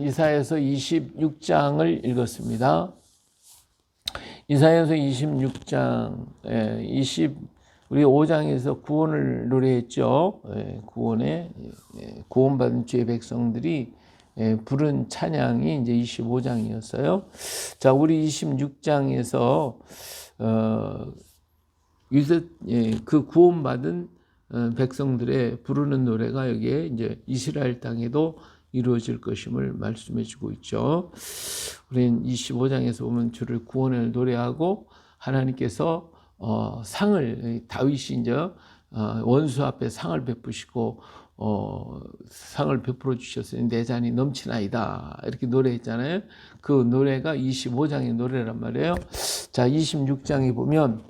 이사에서 26장을 읽었습니다. 이사에서 26장, 예, 20, 우리 5장에서 구원을 노래했죠. 예, 구원에, 예, 구원받은 주의 백성들이 예, 부른 찬양이 이제 25장이었어요. 자, 우리 26장에서, 어, 예, 그 구원받은 어, 백성들의 부르는 노래가 여기에 이제 이스라엘 땅에도 이루어질 것임을 말씀해 주고 있죠. 우리는 25장에서 보면 주를 구원을 노래하고 하나님께서 어, 상을 다윗이 이제 어, 원수 앞에 상을 베푸시고 어, 상을 베풀어 주셨으니 내 잔이 넘치나이다 이렇게 노래했잖아요. 그 노래가 25장의 노래란 말이에요. 자, 26장에 보면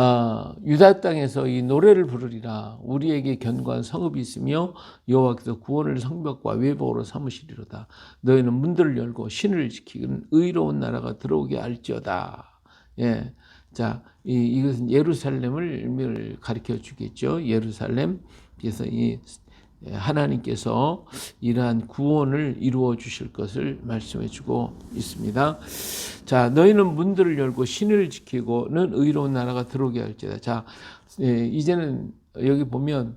아, 유다 땅에서 이 노래를 부르리라 우리에게 견고한 성읍이 있으며 여호와께서 구원을 성벽과 외복으로 삼으시리로다 너희는 문들을 열고 신을 지키는 의로운 나라가 들어오게 할지어다 예. 자, 이, 이것은 예루살렘을 가리켜 주겠죠. 예루살렘. 그래서 이 하나님께서 이러한 구원을 이루어 주실 것을 말씀해 주고 있습니다. 자, 너희는 문들을 열고 신을 지키고는 의로운 나라가 들어오게 할지다. 자, 예, 이제는 여기 보면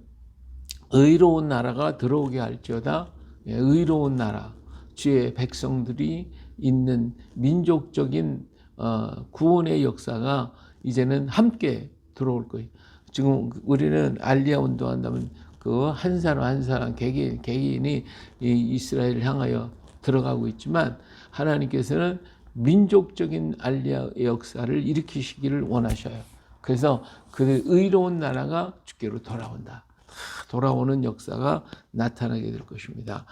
의로운 나라가 들어오게 할지어다. 예, 의로운 나라, 주의 백성들이 있는 민족적인 어, 구원의 역사가 이제는 함께 들어올 거예요. 지금 우리는 알리아 운동한다면 그 한 사람 한 사람 개개인 개인이 이 이스라엘을 향하여 들어가고 있지만 하나님께서는 민족적인 알리아의 역사를 일으키시기를 원하셔요. 그래서 그 의로운 나라가 주께로 돌아온다. 돌아오는 역사가 나타나게 될 것입니다.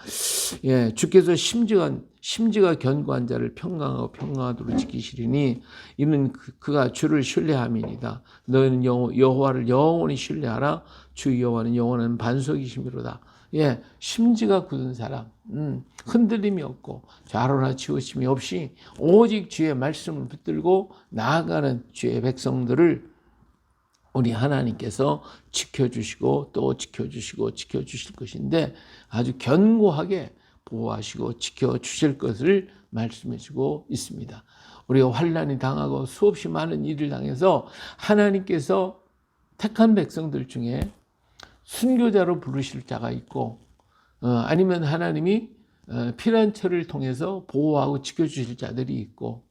예, 주께서 심지가 심지가 견고한 자를 평강하고 평강하도록 지키시리니 이는 그, 가 주를 신뢰함이니다. 너희는 여호 와를 영원히 신뢰하라. 주 여호와는 영원한 반석이심이로다. 예, 심지가 굳은 사람, 음, 흔들림이 없고 좌로나 치우침이 없이 오직 주의 말씀을 붙들고 나아가는 주의 백성들을 우리 하나님께서 지켜주시고 또 지켜주시고 지켜주실 것인데 아주 견고하게 보호하시고 지켜주실 것을 말씀해 주고 있습니다. 우리가 환란이 당하고 수없이 많은 일을 당해서 하나님께서 택한 백성들 중에 순교자로 부르실 자가 있고 어, 아니면 하나님이 어, 피난처를 통해서 보호하고 지켜주실 자들이 있고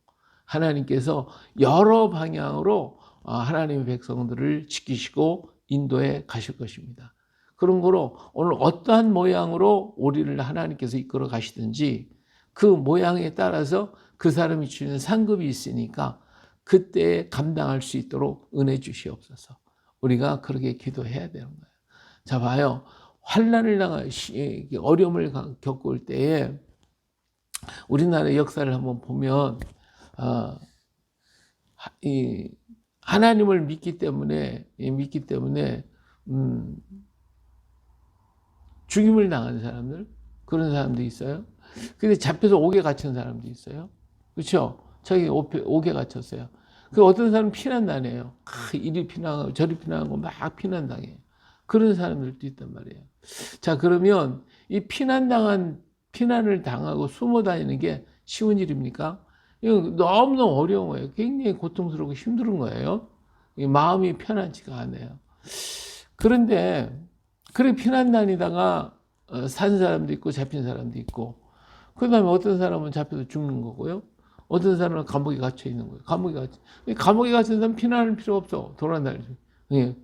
하나님께서 여러 방향으로 어, 하나님의 백성들을 지키시고 인도해 가실 것입니다. 그런 거로 오늘 어떠한 모양으로 우리를 하나님께서 이끌어 가시든지 그 모양에 따라서 그 사람이 주는 상급이 있으니까 그때 감당할 수 있도록 은혜 주시옵소서. 우리가 그렇게 기도해야 되는 거예요. 자 봐요. 환란을 당하 어려움을 겪을 때에 우리나라 역사를 한번 보면 어, 이 하나님을 믿기 때문에 믿기 때문에 음, 죽임을 당한 사람들 그런 사람도 있어요. 근데 잡혀서 옥에 갇힌 사람도 있어요. 그렇죠? 저기 옥에 갇혔어요. 그 어떤 사람은 피난 다녀요. 아, 이리 피난하고 저리 피난하고 막 피난 당해요. 그런 사람들도 있단 말이에요. 자 그러면 이 피난 당한 피난을 당하고 숨어 다니는 게 쉬운 일입니까? 너무너무 어려운 거예요. 굉장히 고통스럽고 힘든 거예요. 마음이 편하지가 않아요. 그런데 그래 피난 다니다가 어, 산 사람도 있고 잡힌 사람도 있고 그 다음에 어떤 사람은 잡혀서 죽는 거고요. 어떤 사람은 감옥에 갇혀 있는 거예요. 감옥에 갇혀. 감옥에 갇힌 사람 피난할 필요 없어. 돌아다니죠. 예.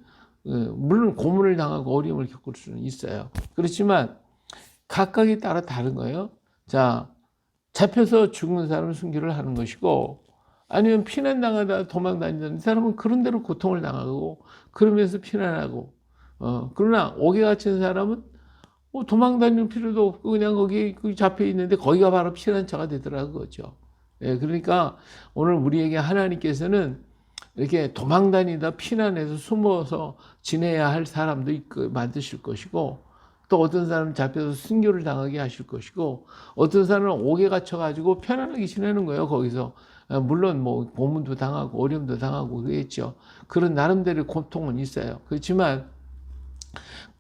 예. 물론 고문을 당하고 어려움을 겪을 수는 있어요. 그렇지만 각각에 따라 다른 거예요. 자, 잡혀서 죽는 사람은 순교를 하는 것이고 아니면 피난당하다 도망다니는 사람은 그런 대로 고통을 당하고 그러면서 피난하고 어, 그러나 옥에 갇힌 사람은 뭐 도망 다닐 필요도 없고 그냥 거기 잡혀 있는데 거기가 바로 피난처가 되더라는 거죠. 예, 그러니까 오늘 우리에게 하나님께서는 이렇게 도망 다니다 피난해서 숨어서 지내야 할 사람도 있고 만드실 것이고 또 어떤 사람은 잡혀서 순교를 당하게 하실 것이고 어떤 사람은 옥에 갇혀 가지고 편안하게 지내는 거예요 거기서 아, 물론 뭐 고문도 당하고 어려움도 당하고 그랬죠 그런 나름대로 고통은 있어요 그렇지만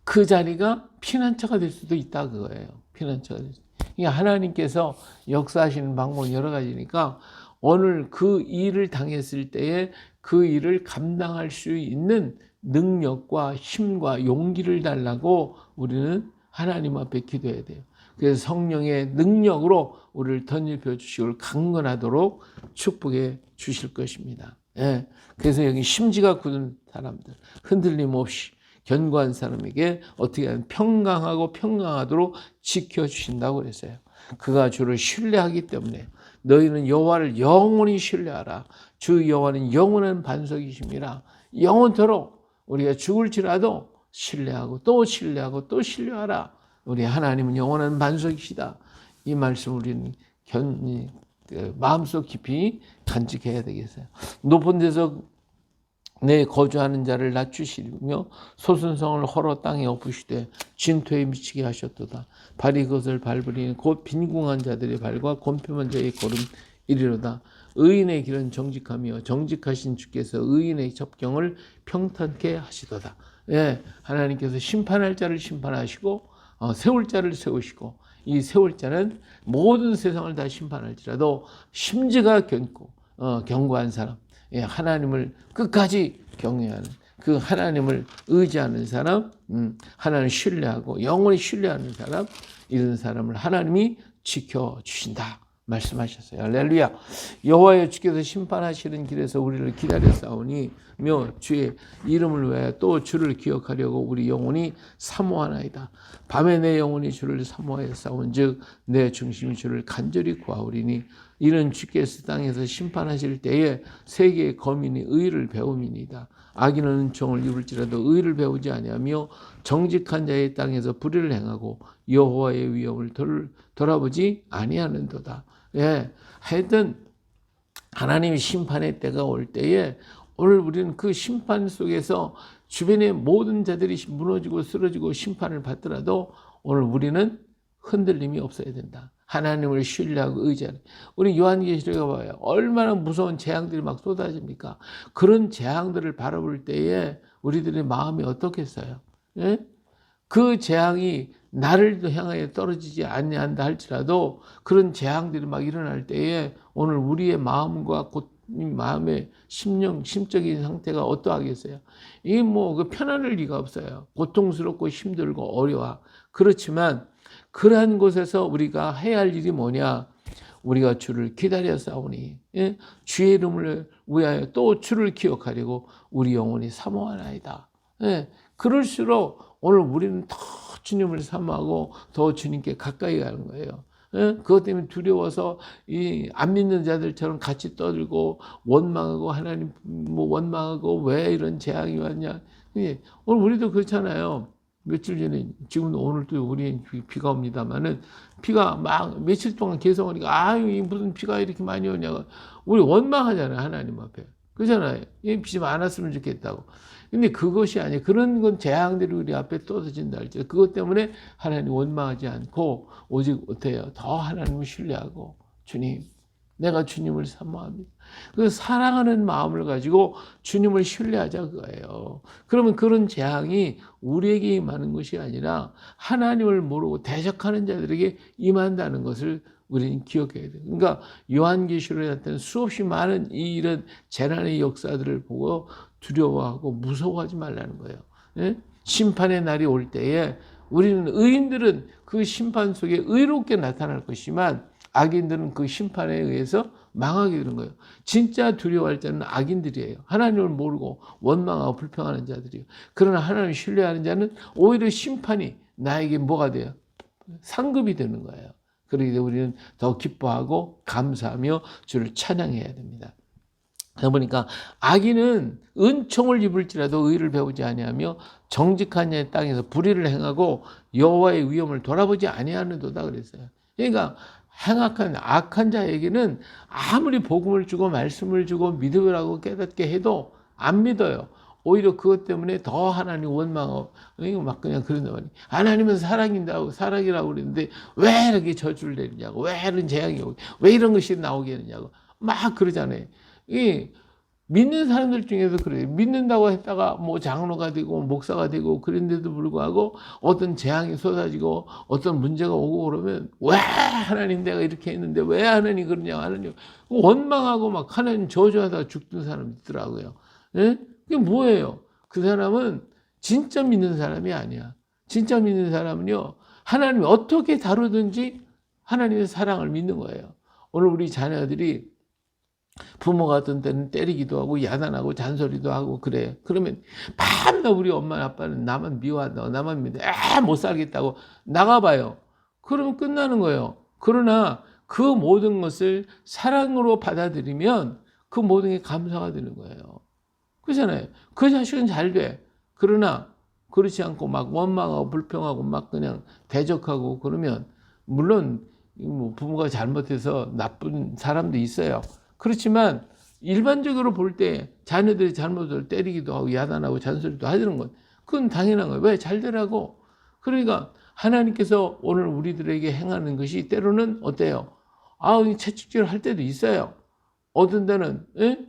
그 자리가 피난처가 될 수도 있다 그거예요. 피난처가 될 수. 이 하나님께서 역사하시는 방법은 여러 가지니까 오늘 그 일을 당했을 때에 그 일을 감당할 수 있는 능력과 힘과 용기를 달라고 우리는 하나님 앞에 기도해야 돼요. 그래서 성령의 능력으로 우리를 던집혀 주시고 강건하도록 축복해 주실 것입니다. 예. 그래서 여기 심지가 굳은 사람들, 흔들림 없이 견고한 사람에게 어떻게 하면 평강하고 평강하도록 지켜주신다고 그랬어요. 그가 주를 신뢰하기 때문에 너희는 여호와를 영원히 신뢰하라. 주 여호와는 영원한 반석이심이라. 영원토록 우리가 죽을지라도 신뢰하고 또 신뢰하고 또 신뢰하라. 우리 하나님은 영원한 반석이시다. 이 말씀 우리는 견, 그 마음속 깊이 간직해야 되겠어요. 높은 데서 내 거주하는 자를 낮추시며 소순성을 헐어 땅에 엎으시되 진토에 미치게 하셨도다. 발이 그것을 밟으리니 곧 빈궁한 자들의 발과 곤표만 자의 걸음 이리로다. 의인의 길은 정직하며 정직하신 주께서 의인의 접경을 평탄케 하시도다. 예, 하나님께서 심판할 자를 심판하시고 어, 세울 자를 세우시고 이 세울 자는 모든 세상을 다 심판할지라도 심지가 견고 어, 견고한 사람, 예, 하나님을 끝까지 경외하는 그 하나님을 의지하는 사람, 음, 하나님 신뢰하고 영원히 신뢰하는 사람, 이런 사람을 하나님이 지켜 주신다. 말씀하셨어요. 할렐루야. 여호와의 주께서 심판하시는 길에서 우리를 기다려 싸우니 며 주의 이름을 위하여 또 주를 기억하려고 우리 영혼이 사모하나이다. 밤에 내 영혼이 주를 사모하여 싸운즉 내 중심이 주를 간절히 구하오리니 이는 주께서 땅에서 심판하실 때에 세계의 거민이 의를 배움이니다. 악인은 은총을 입을지라도 의를 배우지 아니하며 정직한 자의 땅에서 불의를 행하고 여호와의 위엄을 돌, 돌아보지 아니하는도다. 예, 하여튼 하나님의 심판의 때가 올 때에 오늘 우리는 그 심판 속에서 주변의 모든 자들이 무너지고 쓰러지고 심판을 받더라도 오늘 우리는 흔들림이 없어야 된다. 하나님을 신뢰하고 의지하는. 우리 요한계시록에 봐요. 얼마나 무서운 재앙들이 막 쏟아집니까? 그런 재앙들을 바라볼 때에 우리들의 마음이 어떻겠어요? 예? 그 재앙이 나를 향하여 떨어지지 아니한다 할지라도 그런 재앙들이 막 일어날 때에 오늘 우리의 마음과 곧 마음의 심령, 심적인 상태가 어떠하겠어요? 이 뭐 그 편안할 리가 없어요. 고통스럽고 힘들고 어려워. 그렇지만 그러한 곳에서 우리가 해야 할 일이 뭐냐? 우리가 주를 기다려 싸우니 예? 주의 이름을 위하여 또 주를 기억하려고 우리 영혼이 사모하나이다. 예? 그럴수록 오늘 우리는 더 주님을 사모하고 더 주님께 가까이 가는 거예요. 예? 그것 때문에 두려워서 이 안 믿는 자들처럼 같이 떠들고 원망하고 하나님 뭐 원망하고 왜 이런 재앙이 왔냐. 예. 오늘 우리도 그렇잖아요. 며칠 전에 지금도 오늘도 우리 비가 옵니다만은 비가 막 며칠 동안 계속 오니까 아유 무슨 비가 이렇게 많이 오냐고 우리 원망하잖아요 하나님 앞에 그잖아요 안 왔으면 좋겠다고 근데 그것이 아니에요 그런 건 재앙들이 우리 앞에 쏟아진다 할지 그것 때문에 하나님 원망하지 않고 오직 어때요 더 하나님을 신뢰하고 주님 내가 주님을 사모합니다. 그 사랑하는 마음을 가지고 주님을 신뢰하자 그거예요. 그러면 그런 재앙이 우리에게 임하는 것이 아니라 하나님을 모르고 대적하는 자들에게 임한다는 것을 우리는 기억해야 돼요. 그러니까 요한계시록에 나타난 수없이 많은 이 이런 재난의 역사들을 보고 두려워하고 무서워하지 말라는 거예요. 예? 심판의 날이 올 때에 우리는 의인들은 그 심판 속에 의롭게 나타날 것이지만 악인들은 그 심판에 의해서 망하게 되는 거예요. 진짜 두려워할 자는 악인들이에요. 하나님을 모르고 원망하고 불평하는 자들이에요. 그러나 하나님을 신뢰하는 자는 오히려 심판이 나에게 뭐가 돼요? 상급이 되는 거예요. 그러기 때문에 우리는 더 기뻐하고 감사하며 주를 찬양해야 됩니다. 그러다 보니까 악인은 은총을 입을지라도 의를 배우지 아니하며 정직한 자의 땅에서 불의를 행하고 여호와의 위엄을 돌아보지 아니하는도다 그랬어요. 그러니까 행악한 악한 자에게는 아무리 복음을 주고 말씀을 주고 믿으라고 깨닫게 해도 안 믿어요. 오히려 그것 때문에 더 하나님 원망하고 막 그냥 그런단 말이에요. 하나님은 사랑인다고 사랑이라고 그랬는데 왜 이렇게 저주를 내리냐고 왜 이런 재앙이 오고 왜 이런 것이 나오게 되냐고 막 그러잖아요. 이 믿는 사람들 중에서 그래요. 믿는다고 했다가 뭐 장로가 되고 목사가 되고 그런데도 불구하고 어떤 재앙이 쏟아지고 어떤 문제가 오고 그러면 왜 하나님 내가 이렇게 했는데 왜 하나님 그러냐 하나님 원망하고 막 하나님 저주하다 죽던 사람 있더라고요. 예? 그게 뭐예요? 그 사람은 진짜 믿는 사람이 아니야. 진짜 믿는 사람은요. 하나님이 어떻게 다루든지 하나님의 사랑을 믿는 거예요. 오늘 우리 자녀들이 부모가 어떤 때는 때리기도 하고 야단하고 잔소리도 하고 그래. 그러면 밤낮 우리 엄마 아빠는 나만 미워한다. 나만 믿어. 아, 못 살겠다고 나가봐요. 그러면 끝나는 거예요. 그러나 그 모든 것을 사랑으로 받아들이면 그 모든 게 감사가 되는 거예요. 그렇잖아요. 그 자식은 잘 돼. 그러나 그렇지 않고 막 원망하고 불평하고 막 그냥 대적하고 그러면 물론 뭐 부모가 잘못해서 나쁜 사람도 있어요. 그렇지만 일반적으로 볼 때 자녀들이 잘못을 때리기도 하고 야단하고 잔소리도 하는 건 그건 당연한 거예요. 왜? 잘 되라고. 그러니까 하나님께서 오늘 우리들에게 행하는 것이 때로는 어때요? 아, 채찍질 할 때도 있어요. 어떤 때는, 예?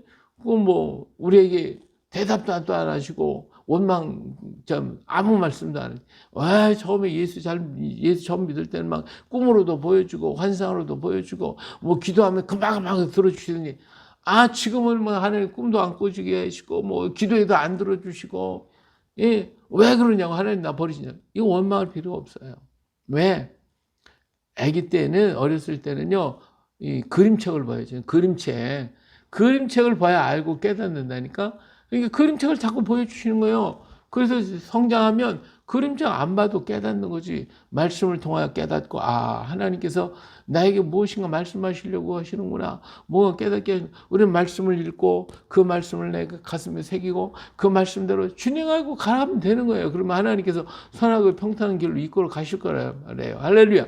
그뭐 우리에게 대답도 또안 하시고 원망 좀 아무 말씀도 안 해. 와 처음에 예수 잘 예수 처음 믿을 때는 막 꿈으로도 보여주고 환상으로도 보여주고 뭐 기도하면 금방금방 들어주시더니 아 지금은 뭐 하나님 꿈도 안 꾸시게 하시고 뭐 기도해도 안 들어주시고 예 왜 그러냐고 하나님 나 버리시냐 이거 원망할 필요가 없어요. 왜? 아기 때는 어렸을 때는요 이 그림책을 봐야죠. 그림책 그림책을 봐야 알고 깨닫는다니까. 그러니까 그림책을 자꾸 보여주시는 거예요. 그래서 성장하면 그림책 안 봐도 깨닫는 거지. 말씀을 통하여 깨닫고, 아, 하나님께서 나에게 무엇인가 말씀하시려고 하시는구나. 뭐가 깨닫게, 우리는 말씀을 읽고 그 말씀을 내 가슴에 새기고 그 말씀대로 준행하고 가면 되는 거예요. 그러면 하나님께서 선하고 평탄한 길로 이끌어 가실 거래요. 할렐루야.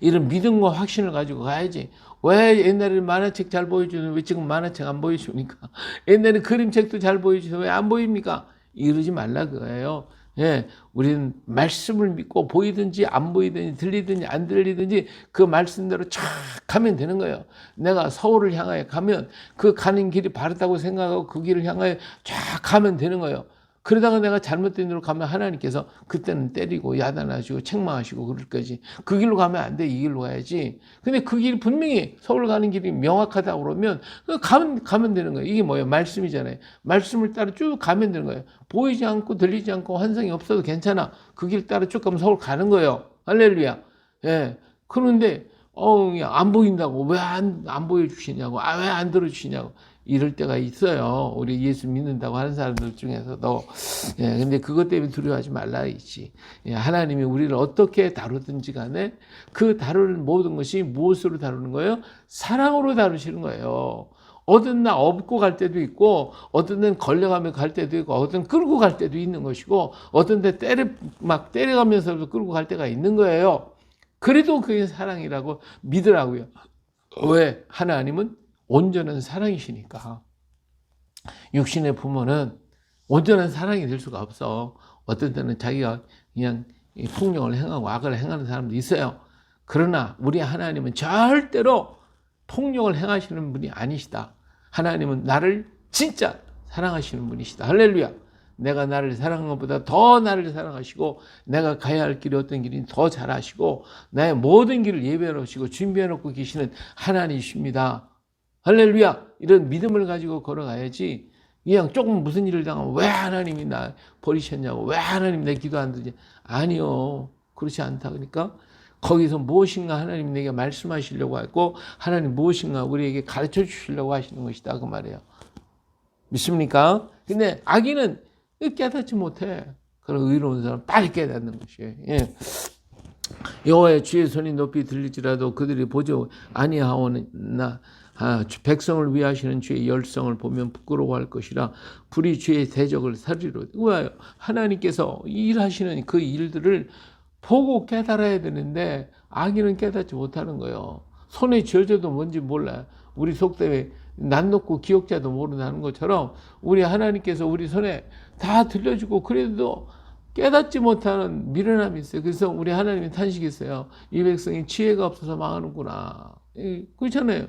이런 믿음과 확신을 가지고 가야지. 왜 옛날에는 만화책 잘 보여주는 왜 지금 만화책 안 보여주니까? 옛날에 그림책도 잘 보여주서 왜안 보입니까? 이러지 말라 그거예요. 예, 우리는 말씀을 믿고 보이든지 안 보이든지 들리든지 안 들리든지 그 말씀대로 쫙 가면 되는 거예요. 내가 서울을 향하여 가면 그 가는 길이 바르다고 생각하고 그 길을 향하여 쫙 가면 되는 거예요. 그러다가 내가 잘못된 길로 가면 하나님께서 그때는 때리고 야단하시고 책망하시고 그럴 거지. 그 길로 가면 안 돼. 이 길로 가야지. 근데 그 길이 분명히 서울 가는 길이 명확하다고 그러면 가면, 가면 되는 거예요. 이게 뭐예요? 말씀이잖아요. 말씀을 따라 쭉 가면 되는 거예요. 보이지 않고 들리지 않고 환상이 없어도 괜찮아. 그 길 따라 쭉 가면 서울 가는 거예요. 할렐루야. 예. 그런데 어, 안 보인다고 왜 안 안 보여 주시냐고 아 왜 안 들어 주시냐고 이럴 때가 있어요. 우리 예수 믿는다고 하는 사람들 중에서도. 예, 근데 그것 때문에 두려워하지 말라 있지. 예, 하나님이 우리를 어떻게 다루든지 간에 그 다루는 모든 것이 무엇으로 다루는 거예요? 사랑으로 다루시는 거예요. 어떤 날 업고 갈 때도 있고, 어떤 데는 걸려가며 갈 때도 있고, 어떤 끌고 갈 때도 있는 것이고, 어떤 데 때려, 막 때려가면서도 끌고 갈 때가 있는 거예요. 그래도 그게 사랑이라고 믿으라고요. 왜? 하나님은 온전한 사랑이시니까. 육신의 부모는 온전한 사랑이 될 수가 없어. 어떤 때는 자기가 그냥 폭력을 행하고 악을 행하는 사람도 있어요. 그러나 우리 하나님은 절대로 폭력을 행하시는 분이 아니시다. 하나님은 나를 진짜 사랑하시는 분이시다. 할렐루야. 내가 나를 사랑한 것보다 더 나를 사랑하시고 내가 가야 할 길이 어떤 길인지 더 잘 아시고 나의 모든 길을 예배해 놓으시고 준비해 놓고 계시는 하나님이십니다. 할렐루야! 이런 믿음을 가지고 걸어가야지. 그냥 조금 무슨 일을 당하면 왜 하나님이 나 버리셨냐고, 왜 하나님 내 기도 안 듣지? 아니요. 그렇지 않다. 그러니까 거기서 무엇인가 하나님 내게 말씀하시려고 하고 하나님 무엇인가 우리에게 가르쳐 주시려고 하시는 것이다. 그 말이에요. 믿습니까? 근데 아기는 깨닫지 못해. 그런 의로운 사람 빨리 깨닫는 것이에요. 예. 여호와의 주의 손이 높이 들릴지라도 그들이 보지 아니하오나 아, 백성을 위하시는 주의 열성을 보면 부끄러워할 것이라 불이 주의 대적을 살리로. 왜 하나님께서 일하시는 그 일들을 보고 깨달아야 되는데 아기는 깨닫지 못하는 거예요. 손에 쥐어져도 뭔지 몰라요. 우리 속담에 난 놓고 기억자도 모른다는 것처럼 우리 하나님께서 우리 손에 다 들려주고 그래도 깨닫지 못하는 미련함이 있어요. 그래서 우리 하나님이 탄식했어요. 이 백성이 지혜가 없어서 망하는구나. 그렇잖아요.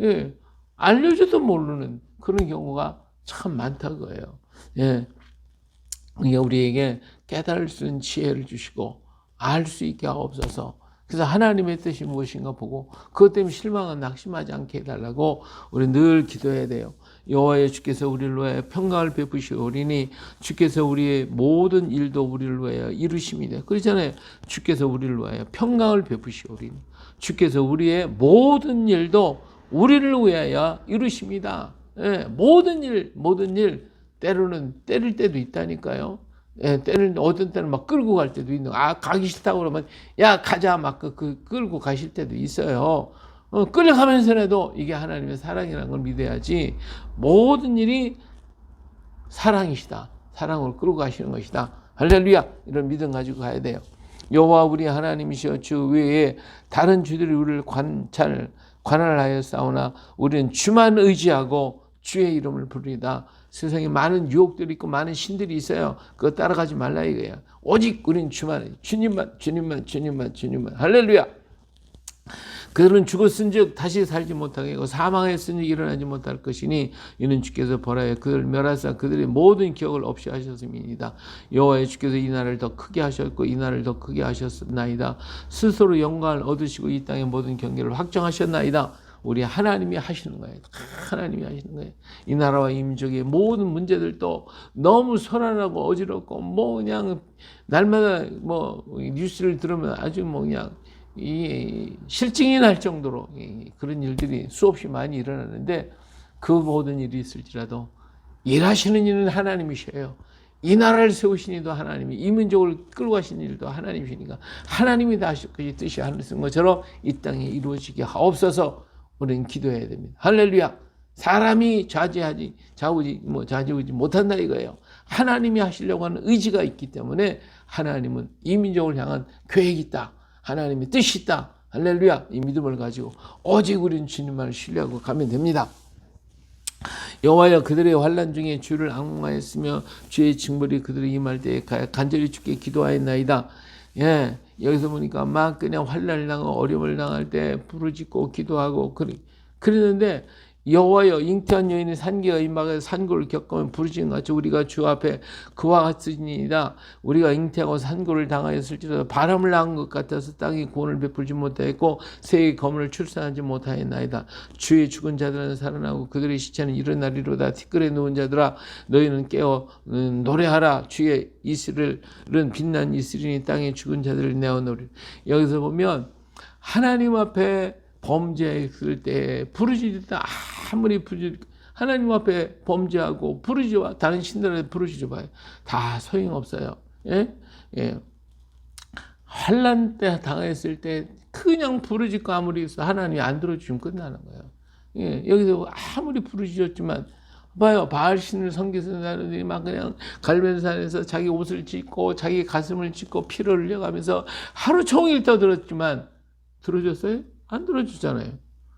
예, 알려줘도 모르는 그런 경우가 참 많다 그거예요. 예. 그러니까 우리에게 깨달을 수 있는 지혜를 주시고 알 수 있게 하옵소서. 그래서 하나님의 뜻이 무엇인가 보고 그것 때문에 실망은 낙심하지 않게 해달라고 우리 늘 기도해야 돼요. 여호와의 주께서 우리를 위하여 평강을 베푸시오리니 주께서 우리의 모든 일도 우리를 위하여 이루심이다. 그러잖아요. 주께서 우리를 위하여 평강을 베푸시오리니 주께서 우리의 모든 일도 우리를 위하여 이루십니다. 예, 모든 일, 모든 일 때로는 때릴 때도 있다니까요. 예, 때는 어떤 때는 막 끌고 갈 때도 있는. 아 가기 싫다고 그러면 야 가자 막 그, 그 끌고 가실 때도 있어요. 어, 끌려가면서라도 이게 하나님의 사랑이라는 걸 믿어야지 모든 일이 사랑이시다. 사랑으로 끌고 가시는 것이다. 할렐루야 이런 믿음 가지고 가야 돼요. 여호와 우리 하나님이시여 주 외에 다른 주들이 우리를 관찰 관할하여 싸우나 우리는 주만 의지하고 주의 이름을 부르리다. 세상에 많은 유혹들이 있고 많은 신들이 있어요. 그거 따라가지 말라 이거야. 오직 우린 주만 주님만 주님만 주님만 주님만 할렐루야. 그들은 죽었은즉 다시 살지 못하게 하고 사망했은즉 일어나지 못할 것이니 이는 주께서 벌하여 그들을 멸하사 그들의 모든 기억을 없이 하셨음이니이다. 여호와의 주께서 이 날을 더 크게 하셨고 이 날을 더 크게 하셨나이다. 스스로 영광을 얻으시고 이 땅의 모든 경계를 확정하셨나이다. 우리 하나님이 하시는 거예요. 하나님이 하시는 거예요. 이 나라와 이 민족의 모든 문제들도 너무 소란하고 어지럽고 뭐 그냥 날마다 뭐 뉴스를 들으면 아주 뭐 그냥 이 실증이 날 정도로 그런 일들이 수없이 많이 일어나는데 그 모든 일이 있을지라도 일하시는 이는 하나님이셔요. 이 나라를 세우신 이도 하나님이 이 민족을 끌고 가신 일도 하나님이시니까 하나님이 다 하실 뜻이 하는 것처럼 이 땅에 이루어지게 하옵소서 우리는 기도해야 됩니다. 할렐루야. 사람이 좌지하지 좌우지 뭐 좌지우지 못한다 이거예요. 하나님이 하시려고 하는 의지가 있기 때문에 하나님은 이 민족을 향한 계획이 있다. 하나님의 뜻이 있다. 할렐루야. 이 믿음을 가지고 오직 우리는 주님만을 신뢰하고 가면 됩니다. 여호와여 그들의 환란 중에 주를 악마했으며 주의 징벌이 그들의 임할 때에 간절히 주께 기도하였나이다. 예, 여기서 보니까 막 그냥 환란을 당하고 어려움을 당할 때 부르짖고 기도하고 그리, 그러는데 여호와여 잉태한 여인의 산계가 임박에 산고를 겪으면 부르짖는 같이 우리가 주 앞에 그와 같으니이다. 우리가 잉태하고 산고를 당하였을지라도 바람을 낳은 것 같아서 땅이 구원을 베풀지 못하였고 새의 검을 출산하지 못하였나이다. 주의 죽은 자들은 살아나고 그들의 시체는 일어나리로다. 티끌에 누운 자들아 너희는 깨어 음, 노래하라. 주의 이슬은 빛난 이슬이니 땅에 죽은 자들을 내어놓으리. 여기서 보면 하나님 앞에 범죄했을 때 부르짖다 아무리 부르짖 하나님 앞에 범죄하고 부르짖어 다른 신들한테 부르짖어 봐요. 다 소용없어요. 예? 예. 환란 때 당했을 때 그냥 부르짖고 아무리 있어 하나님이 안 들어주면 끝나는 거예요. 예. 여기서 아무리 부르짖었지만 봐요. 바알 신을 섬기는 사람들이 막 그냥 갈변산에서 자기 옷을 찢고 자기 가슴을 찢고 피를 흘려가면서 하루 종일 떠들었지만 들어줬어요? 안 들어주잖아요.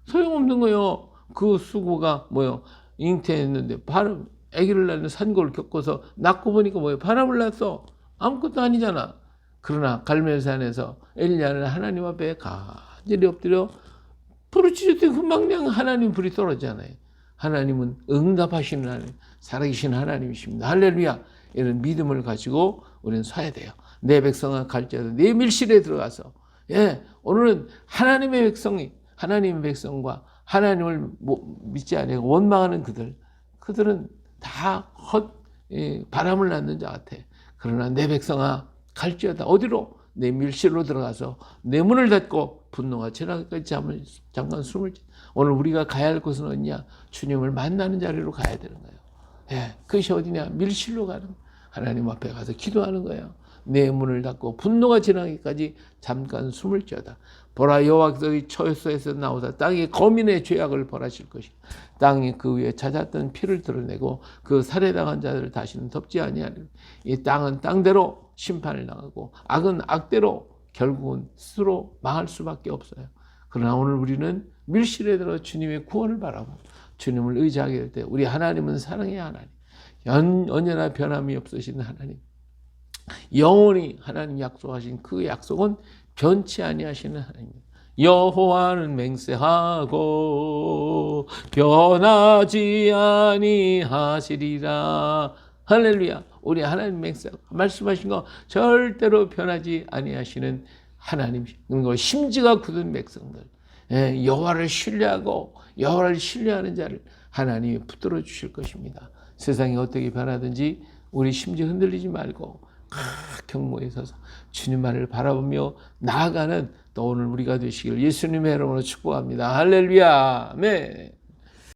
소용없는 거요. 그 수고가 뭐요? 잉태했는데 바람 아기를 낳는 산고를 겪어서 낳고 보니까 뭐예요? 바람을 낳았어. 아무것도 아니잖아. 그러나 갈멜산에서 엘리야는 하나님 앞에 간절히 엎드려 부르짖었더니 금방 그냥 하나님 불이 떨어지잖아요. 하나님은 응답하시는 하나님, 살아계신 하나님이십니다. 할렐루야. 이런 믿음을 가지고 우리는 서야 돼요. 내 백성아 갈지어도 내 밀실에 들어가서 예, 오늘은 하나님의 백성이 하나님의 백성과 하나님을 믿지 않고 원망하는 그들, 그들은 다 헛, 예, 바람을 낳는 자 같아. 그러나 내 백성아 갈지어다 어디로 내 밀실로 들어가서 내 문을 닫고 분노가 지나기까지 잠을 잠깐 숨을 오늘 우리가 가야 할 곳은 어디냐? 주님을 만나는 자리로 가야 되는 거예요. 예, 그것이 어디냐? 밀실로 가는 하나님 앞에 가서 기도하는 거예요. 내 문을 닫고 분노가 지나기까지 잠깐 숨을 쉬어다. 보라 여호와께서 처소에서 나오사 땅이 거민의 죄악을 벌하실 것이 땅이 그 위에 찾았던 피를 드러내고 그 살해당한 자들을 다시는 덮지 아니하리이 땅은 땅대로 심판을 당하고 악은 악대로 결국은 스스로 망할 수밖에 없어요. 그러나 오늘 우리는 밀실에 들어 주님의 구원을 바라고 주님을 의지하게 될 때 우리 하나님은 사랑의 하나님, 언제나 변함이 없으신 하나님. 영원히 하나님 약속하신 그 약속은 변치 아니하시는 하나님. 여호와는 맹세하고 변하지 아니하시리라 할렐루야 우리 하나님 맹세 말씀하신 거 절대로 변하지 아니하시는 하나님 심지가 굳은 백성들 예, 여호와를 신뢰하고 여호와를 신뢰하는 자를 하나님이 붙들어 주실 것입니다. 세상이 어떻게 변하든지 우리 심지 흔들리지 말고 아, 경모에 서서 주님만을 바라보며 나아가는 또 오늘 우리가 되시길 예수님의 이름으로 축복합니다. 할렐루야. 아멘.